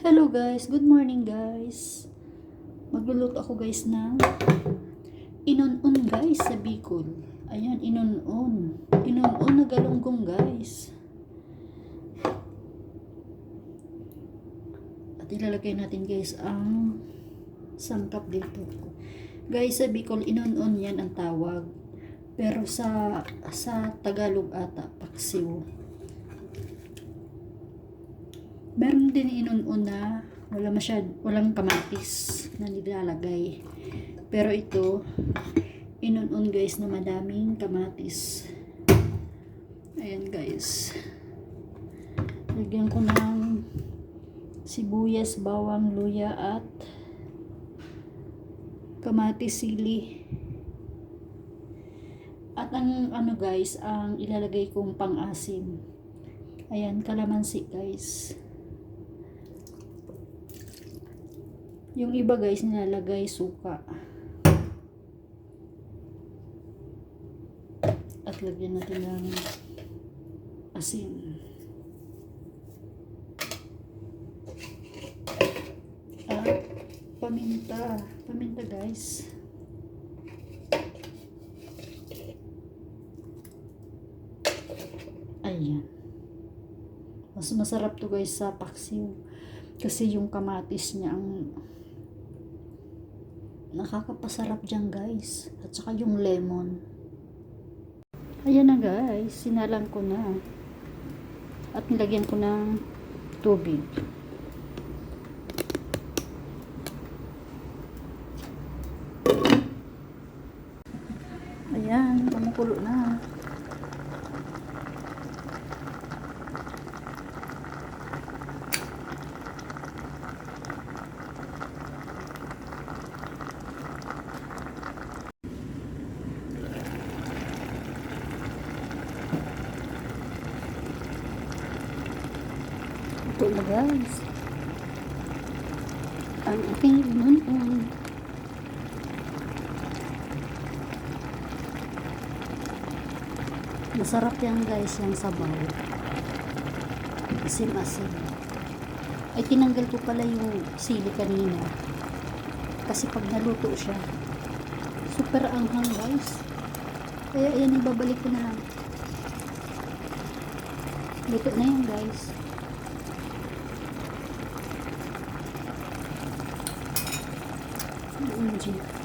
Hello guys, good morning guys. Magluluto ako guys ng inunon guys sa Bicol. Ayan, inunon. Inunon na galunggong guys. At ilalagay natin guys ang sangkap dito. Guys, sa Bicol, inunon yan ang tawag. Pero sa sa Tagalog ata, paksiw. Meron din inunon na wala masyad, walang kamatis na nilalagay. Pero ito, inunon guys na madaming kamatis. Ayan guys. Lagyan ko ng sibuyas, bawang, luya at kamatis sili. At ang ano guys, ang ilalagay kong pang-asim. Ayan, kalamansi guys. Yung iba guys, nilalagay suka. At lagyan natin ng asin. At paminta. Paminta guys. Ayan. Mas masarap to guys sa paksiw. Kasi yung kamatis niya ang nakakapasarap dyan guys. At saka yung lemon. Ayan na guys. Sinalang ko na. At nilagyan ko ng tubig. Ayan. Kumukulo na. Ito na guys. Ang aking inunon. Masarap yan guys, yung sabaw. Asim-asim. Ay tinanggal ko pala yung sili kanina. Kasi pag naluto siya, super anghang guys. Kaya yan, ibabalik ko na lang. Luto na yan guys. 嗯持。